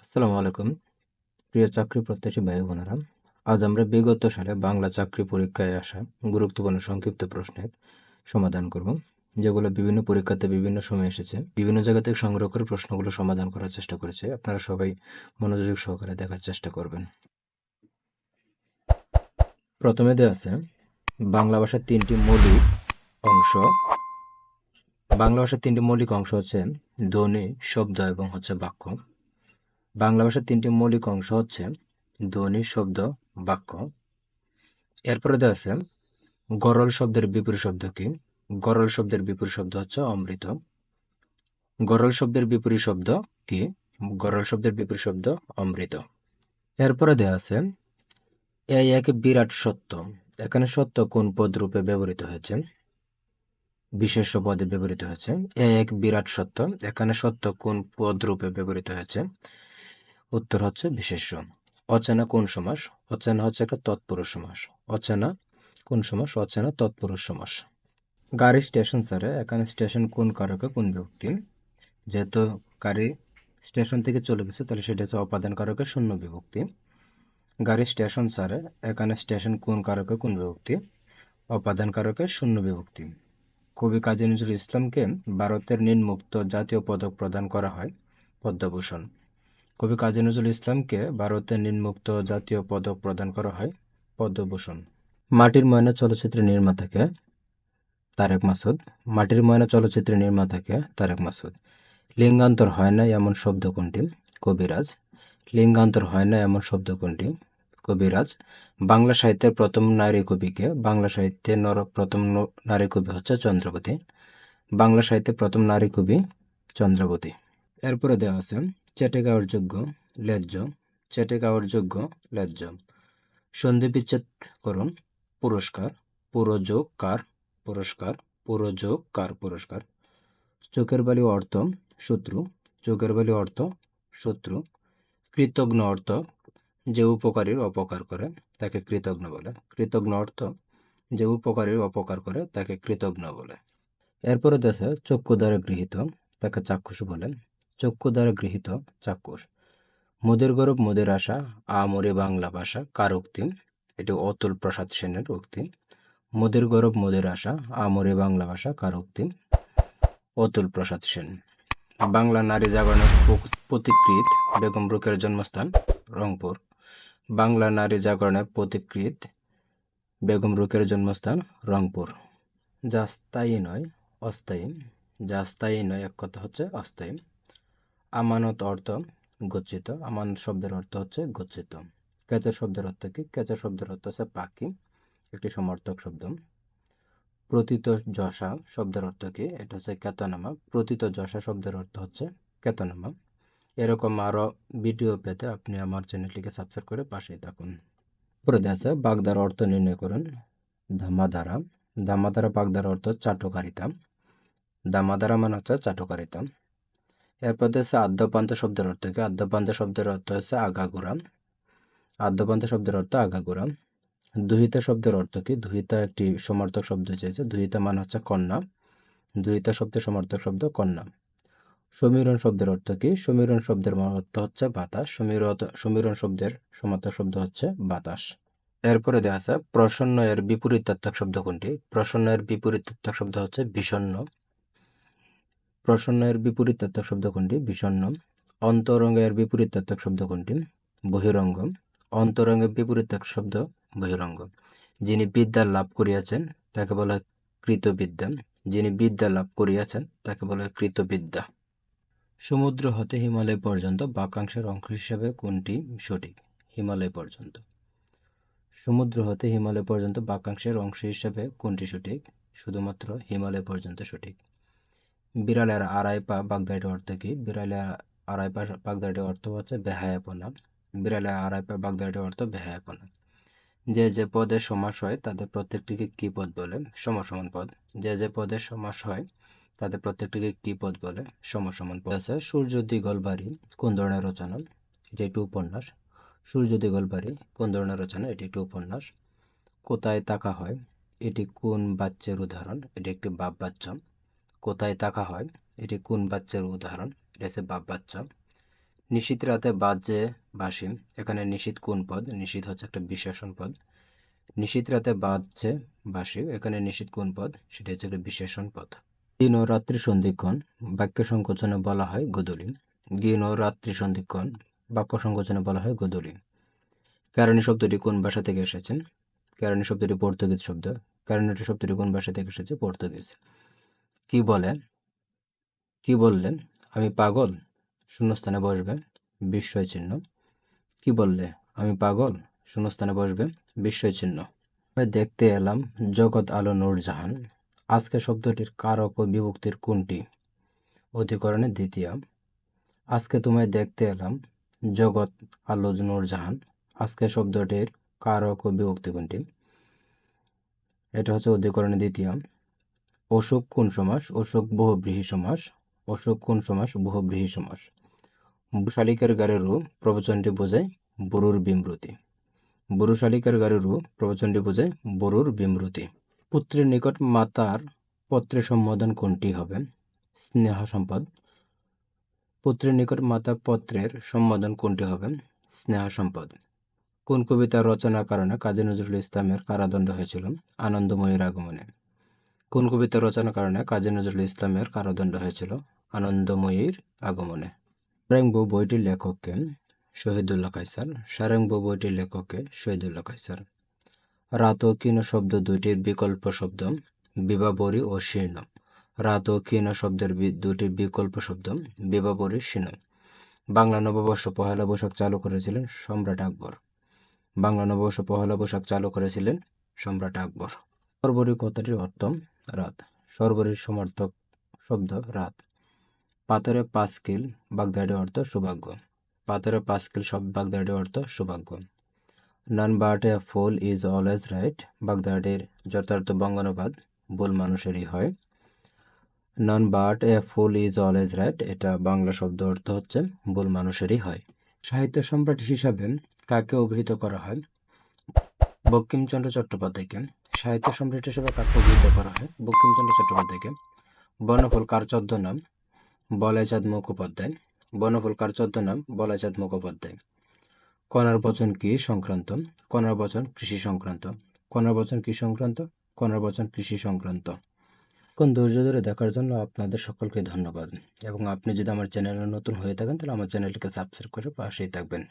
আসসালামু আলাইকুম। প্রিয় চাকরি প্রত্যাশী ভাই বোনেরা, আজ আমরা বিগত সালে বাংলা চাকরি পরীক্ষায় আসা গুরুত্বপূর্ণ সংক্ষিপ্ত প্রশ্নের সমাধান করব, যেগুলো বিভিন্ন পরীক্ষাতে বিভিন্ন সময় এসেছে। বিভিন্ন জায়গা থেকে সংগ্রহ করে প্রশ্নগুলো সমাধান করার চেষ্টা করেছে। আপনারা সবাই মনোযোগ সহকারে দেখার চেষ্টা করবেন। প্রথমে দেওয়া আছে, বাংলা ভাষার তিনটি মৌলিক অংশ। বাংলা ভাষার তিনটি মৌলিক অংশ হচ্ছে ধ্বনি, শব্দ এবং হচ্ছে বাক্য। বাংলা ভাষার তিনটি মৌলিক অংশ হচ্ছে ধ্বনি, শব্দ, বাক্য। এরপরে দেওয়া আছে, গরল শব্দের বিপরীত শব্দ কি? গরল শব্দের বিপরীত শব্দ হচ্ছে অমৃত। গরল শব্দের বিপরীত শব্দ কি? গরল শব্দের বিপরীত শব্দ অমৃত। এরপরে দেওয়া আছে এই এক বিরাট সত্য। এখানে সত্য কোন পদ রূপে ব্যবহৃত হয়েছে? বিশেষ পদে ব্যবহৃত হয়েছে। এ এক বিরাট সত্য। এখানে সত্য কোন পদ রূপে ব্যবহৃত হয়েছে? উত্তর হচ্ছে বিশেষ্য অচেনা কোন সমাস? অচেনা হচ্ছে একটা তৎপুরুষ সমাস। অচেনা কোন সমাস? অচেনা তৎপুরুষ সমাস। গাড়ি স্টেশন স্যারে এখানে স্টেশন কোন কারকে? কোন বিভক্তি? যেহেতু গাড়ি স্টেশন থেকে চলে গেছে, তাহলে সেটা হচ্ছে অপাদান কারকে শূন্য বিভক্তি। গাড়ি স্টেশন স্যারে এখানে স্টেশন কোন কারকে? কোন বিভক্তি? অপাদান কারকে শূন্য বিভক্তি। কবি কাজী নজরুল ইসলামকে ভারতের নিম্মুক্ত জাতীয় পদক প্রদান করা হয় পদ্মভূষণ। কবি কাজী নজরুল ইসলামকে ভারতের নিম্মুক্ত জাতীয় পদক প্রদান করা হয় পদ্মভূষণ। মাটির ময়না চলচ্চিত্রের নির্মাতাকে তারেক মাসুদ। মাটির ময়না চলচ্চিত্রের নির্মাতাকে তারেক মাসুদ। লিঙ্গান্তর হয় না এমন শব্দ কোনটি? কবিরাজ। লিঙ্গান্তর হয় না এমন শব্দ কোনটি? কবিরাজ। বাংলা সাহিত্যের প্রথম নারী কবিকে। বাংলা সাহিত্যে নর, প্রথম নারী কবি হচ্ছে চন্দ্রবতী। বাংলা সাহিত্যে প্রথম নারী কবি চন্দ্রবতী। এরপরে দেওয়া আছে চেটে যোগ্য লেজ্জ চেটে গাওয়ার যোগ্য লেজ্জ সন্ধি বিচ্ছেদ করুন, পুরস্কার পুরোযোগ কার পুরস্কার পুরোযোগ কার পুরস্কার। চোখের বালি অর্থ, শত্রু। চোখের বালি অর্থ, শত্রু। কৃতজ্ঞ অর্থ, যে উপকারীর অপকার করে, তাকে কৃতজ্ঞ বলে। কৃতজ্ঞ অর্থ, যে উপকারীর অপকার করে, তাকে কৃতজ্ঞ বলে। এরপরে দেশে চক্ষু দ্বারা গৃহীত, তাকে চাক্ষুষ বলে। চক্ষু দ্বারা গৃহীত চাক্ষুষ। মোদের গৌরব, মোদের আশা, আ আমরে বাংলা ভাষা, কার উক্তি? এটি অতুল প্রসাদ সেনের উক্তি। মোদের গৌরব, মোদের আশা, আ আমরে বাংলা ভাষা, কার উক্তি? অতুল প্রসাদ সেন। বাংলা নারী জাগরণের প- পথিকৃৎ বেগম রুকের জন্মস্থান, রংপুর। বাংলা নারী জাগরণের পথিকৃৎ বেগম রুকের জন্মস্থান, রংপুর। যা স্থায়ী নয়, অস্থায়ী। যা স্থায়ী নয়, এক কথা হচ্ছে অস্থায়ী। আমানত অর্থ গচ্ছিত আমানত শব্দের অর্থ হচ্ছে গচ্ছিত। কেচার শব্দের অর্থ কি? কেচার শব্দের অর্থ হচ্ছে পাখি, একটি সমর্থক শব্দ। প্রতীত যশা শব্দের অর্থ কি? এটা হচ্ছে খ্যাতনামা। প্রতীত যশা শব্দের অর্থ হচ্ছে খ্যাতনামা। এরকম আরও ভিডিও পেতে আপনি আমার চ্যানেলটিকে সাবস্ক্রাইব করে পাশেই থাকুন। পরে দেখা বাগদার অর্থ নির্ণয় করুন। ধামাধারা ধামাধারা বাগদার অর্থ চাটকারিতা। দামাদারা মানে হচ্ছে চাটকারিতা। এরপর হচ্ছে আদ্যপান্ত শব্দের অর্থ কি? আদ্যপান্ত শব্দের অর্থ হচ্ছে আগাগোড়া। আদ্যপান্ত শব্দের অর্থ আগাগোড়া। দুহিতা শব্দের অর্থ কি? দুহিতা একটি সমার্থক শব্দ চেয়েছে দুহিতা মানে হচ্ছে কন্যা। দুহিতা শব্দের সমার্থক শব্দ কন্যা। সমীরণ শব্দের অর্থ কি? সমীরণ শব্দের অর্থ হচ্ছে বাতাস। সমীরণ সমীরণ শব্দের সমার্থক শব্দ হচ্ছে বাতাস। এরপরে দেখা আছে প্রসন্ন এর বিপরীতাত্মক শব্দ কোনটি? প্রসন্ন এর বিপরীতাত্মক শব্দ হচ্ছে বিষণ্ণ। প্রসন্ন এর বিপরীতাত্মক শব্দ কোনটি বিষণ্ণ অন্তরঙ্গ এর বিপরীতাত্মক শব্দ কোনটি বহিরঙ্গ, অন্তরঙ্গের বিপরীতাত্মক শব্দ বহিরঙ্গ। যিনি বিদ্যা লাভ করিয়াছেন, তাকে বলা কৃতবিদ্যা। যিনি বিদ্যা লাভ করিয়াছেন, তাকে বলা কৃতবিদ্যা। সমুদ্র হতে হিমালয় পর্যন্ত বাক্যাংশের অংশ হিসাবে কোনটি সঠিক, হিমালয় পর্যন্ত। সমুদ্র হতে হিমালয় পর্যন্ত বাক্যাংশের অংশ হিসাবে কোনটি সঠিক, শুধুমাত্র হিমালয় পর্যন্ত সঠিক। বিড়ালের আড়াই পা বাগদাটির অর্থ কি? বিড়ালের আড়াই পা বাগদাটির অর্থ হচ্ছে বেহায়াপনা বিড়ালের আড়াই পা বাগদাটির অর্থ বেহায়াপনা যে যে পদের সমাস হয়, তাদের প্রত্যেকটিকে কি পদ বলে? সমসমান পদ। যে যে পদের সমাস হয়, তাদের প্রত্যেকটিকে কি পদ বলে? সমসমান পদ। আছে, সূর্য দিগলবাড়ি কোন ধরনের রচনা? এটি একটি উপন্যাস। সূর্য দিগলবাড়ি কোন ধরনের রচনা? এটি একটি উপন্যাস। কোথায় তাকা হয়? এটি কোন বাচ্চার উদাহরণ? এটি একটি বাপ বাচ্চা। কোথায় তাকা হয়, এটি কোন বাচ্চার উদাহরণ, এটা হচ্ছে বাপ বাচ্চা। নিশীত রাতে বাজে বাসি এখানে নিশীত কোন পদ? নিশীত হচ্ছে একটা বিশেষণ পদ। নিশীত রাতে বাজছে বাসি এখানে নিশীত কোন পদ? সেটা হচ্ছে একটা বিশেষণ পদ। দিন ও রাত্রি সন্ধিক্ষণ, বাক্য সংকোচনে বলা হয় গোদলি। দিন ও রাত্রি সন্ধিক্ষণ, বাক্য সংকোচনে বলা হয় গোদলি। কারণী শব্দটি কোন ভাষা থেকে এসেছেন কারণী শব্দটি পর্তুগিজ শব্দ। কারণীটি শব্দটি কোন ভাষা থেকে এসেছে? পর্তুগিজ। কি বলে? কি বললেন আমি পাগল? শূন্যস্থানে বসবে, বিস্ময় চিহ্ন। কি বললে? আমি পাগল? শূন্যস্থানে বসবে, বিস্ময় চিহ্ন। দেখতে এলাম, জগৎ আলো নূরজাহান। আজকে শব্দটির কারক ও বিভক্তির কোনটি? অধিকরণের দ্বিতীয়। আজকে তোমায় দেখতে এলাম, জগৎ আলো নূরজাহান। আজকে শব্দটির কারক ও বিভক্তি কোনটি? এটা হচ্ছে অধিকরণের দ্বিতীয়। অসুখ কোন সমাস? অশোক বহুব্রীহি সমাস। অশোক কোন সমাস? বহুব্রীহি সমাস। শালিকার গাড়ির রূপ প্রবচনটি বোঝায় বরুর বিমৃতি বরু শালিকার গাড়ির রূপ প্রবচনটি বোঝায় বরুর বিমৃতি পুত্রের নিকট মাতার পত্রে সম্বোধন কোনটি হবে? স্নেহ সম্পদ। পুত্রের নিকট মাতা পত্রের সম্বোধন কোনটি হবে? স্নেহ সম্পদ। কোন কবিতা রচনার কারণে কাজী নজরুল ইসলামের কারাদণ্ড হয়েছিল? আনন্দময়ীর আগমনে। কোন কবিতা রচনার কারণে কাজী নজরুল ইসলামের কারাদণ্ড হয়েছিল আনন্দময়ীর আগমনে। সারেংবু বইটির লেখককে শহীদুল্লাহ কাইসার সারেংবু বইটির লেখককে শহীদুল্লাহ কাইসার রাত ও কিন শব্দ দুইটির বিকল্প শব্দ, বিবাবরী ও শীর্ণ। রাত ও কিন শব্দের দুটি বিকল্প শব্দ, বিবাবরী, শীর্ণ। বাংলা নববর্ষ পহেলা বৈশাখ চালু করেছিলেন সম্রাট আকবর। বাংলা নববর্ষ পহেলা বৈশাখ চালু করেছিলেন সম্রাট আকবর। সর্বরী কথাটির অর্থ রাত। সর্বরীর সমর্থক শব্দ, রাত। পাথরে পাঁচ কিল বাগদাটি অর্থ সৌভাগ্য। পাথরে পাঁচ কিল সব বাগদাটি অর্থ সৌভাগ্য। None but a fool is always right বাগদাটির যথার্থ বঙ্গানুবাদ ভুল মানুষেরই হয়। None but a fool is always right, এটা বাংলা শব্দ অর্থ হচ্ছে ভুল মানুষেরই হয়। সাহিত্য সম্রাট হিসাবে কাকে অভিহিত করা হয়? বঙ্কিমচন্দ্র চট্টোপাধ্যায়কে। সাহিত্য সম্রাট হিসেবে কাকে অভিহিত করা হয়। বঙ্কিমচন্দ্র চট্টোপাধ্যায়কে বনফল কার নাম বলাইচাঁদ মুখোপাধ্যায়, বনফল কার নাম বলাইচাঁদ মুখোপাধ্যায়। কণার বচন কি সংক্রান্ত? কণার বচন কৃষি সংক্রান্ত। কণার বচন কি সংক্রান্ত? কণার বচন কৃষি সংক্রান্ত। কোন ধৈর্য ধরে দেখার জন্য আপনাদের সকলকে ধন্যবাদ। এবং আপনি যদি আমার চ্যানেলে নতুন হয়ে থাকেন, তাহলে আমার চ্যানেলটিকে সাবস্ক্রাইব করে পাশেই থাকবেন।